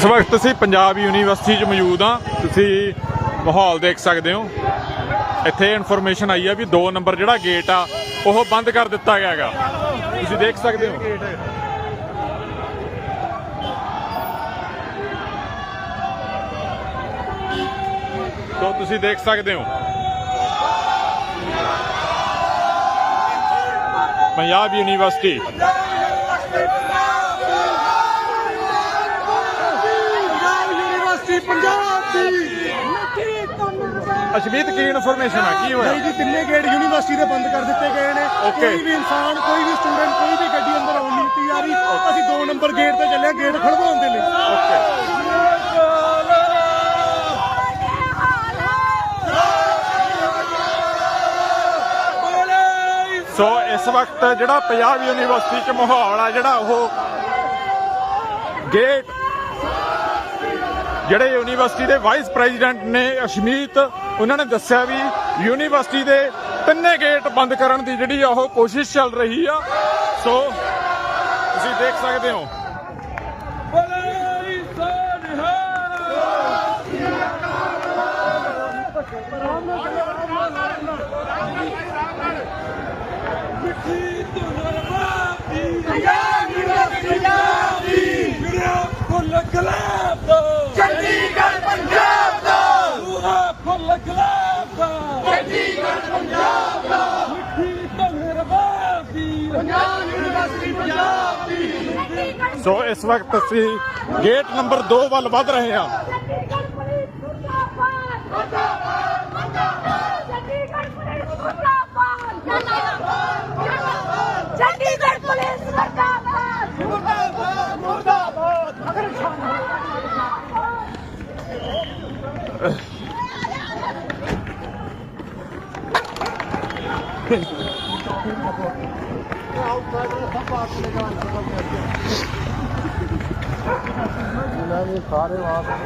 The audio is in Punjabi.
ਇਸ ਵਕਤ ਅਸੀਂ ਪੰਜਾਬ ਯੂਨੀਵਰਸਿਟੀ 'ਚ ਮੌਜੂਦ ਹਾਂ। ਤੁਸੀਂ ਮਾਹੌਲ ਦੇਖ ਸਕਦੇ ਹੋ। ਇੱਥੇ ਇਨਫੋਰਮੇਸ਼ਨ ਆਈ ਆ ਵੀ 2 ਨੰਬਰ ਜਿਹੜਾ ਗੇਟ ਆ, ਉਹ ਬੰਦ ਕਰ ਦਿੱਤਾ ਗਿਆ ਹੈਗਾ। ਤੁਸੀਂ ਦੇਖ ਸਕਦੇ ਹੋ। ਤੋ ਤੁਸੀਂ ਦੇਖ ਸਕਦੇ ਹੋ। ਪੰਜਾਬ ਯੂਨੀਵਰਸਿਟੀ। ਯੂਨੀਵਰਸਿਟੀ ਪੰਜਾਬ ਦੀ ਅਸ਼ਮੀਤ ਕੀ ਇਨਫੋਰਮੇਸ਼ਨ ਆ? ਕੀ ਹੋਇਆ? ਨਹੀਂ ਜੀ ਤਿੰਨੇ ਗੇਟ ਯੂਨੀਵਰਸਿਟੀ ਦੇ ਬੰਦ ਕਰ ਦਿੱਤੇ ਗਏ ਨੇ. ਕੋਈ ਵੀ ਇਨਸਾਨ ਕੋਈ ਵੀ ਸਟੂਡੈਂਟ ਕੋਈ ਵੀ ਗੱਡੀ ਅੰਦਰ ਆਉਣ ਨਹੀਂ ਦਿੱਤੀ ਜਾ ਰਹੀ। ਅਸੀਂ 2 ਨੰਬਰ ਗੇਟ ਤੇ ਚੱਲੇ ਗੇਟ ਖੜਵਾਉਣ ਦੇ ਲਈ। ਓਕੇ ਸੋ ਇਸ ਵਕਤ ਜਿਹੜਾ ਪੰਜਾਬ ਯੂਨੀਵਰਸਿਟੀ ਚ ਮਾਹੌਲ ਆ ਜਿਹੜਾ ਉਹ ਗੇਟ ਜਿਹੜੇ ਯੂਨੀਵਰਸਿਟੀ ਦੇ ਵਾਈਸ ਪ੍ਰੈਜ਼ੀਡੈਂਟ ਨੇ ਅਸ਼ਮੀਤ, ਉਹਨਾਂ ਨੇ ਦੱਸਿਆ ਵੀ ਯੂਨੀਵਰਸਿਟੀ ਦੇ ਤਿੰਨੇ ਗੇਟ ਬੰਦ ਕਰਨ ਦੀ ਜਿਹੜੀ ਆ ਉਹ ਕੋਸ਼ਿਸ਼ ਚੱਲ ਰਹੀ ਆ। ਸੋ, ਤੁਸੀਂ ਦੇਖ ਸਕਦੇ ਹੋ। ਚੰਡੀਗੜ੍ਹ ਪੰਜਾਬ ਦਾ ਪੂਰਾ ਫੁੱਲ ਗੁਲਾਬ ਦਾ ਚੰਡੀਗੜ੍ਹ ਪੰਜਾਬ ਦਾ ਮਿੱਠੀ ਧਨਰਵਾਦ ਦੀ ਪੰਜਾਬ ਯੂਨੀਵਰਸਿਟੀ ਪੰਜਾਬ ਦੀ ਸੋ ਇਸ ਵਕਤ ਅਸੀਂ ਗੇਟ ਨੰਬਰ 2 ਵੱਲ ਵੱਧ ਰਹੇ ਹਾਂ। ਚੰਡੀਗੜ੍ਹ ਪੁਲਿਸ ਮੁਰਦਾਬਾਦ ਮੁਰਦਾਬਾਦ ਮੁਰਦਾਬਾਦ। ਚੰਡੀਗੜ੍ਹ ਪੁਲਿਸ ਮੁਰਦਾਬਾਦ ਮੁਰਦਾਬਾਦ ਚੰਡੀਗੜ੍ਹ ਪੁਲਿਸ ਮੁਰਦਾਬਾਦ ਮੁਰਦਾਬਾਦ ਮੁਰਦਾਬਾਦ ਅਗਰ ਸਾਰੇ ਵਾਪਸ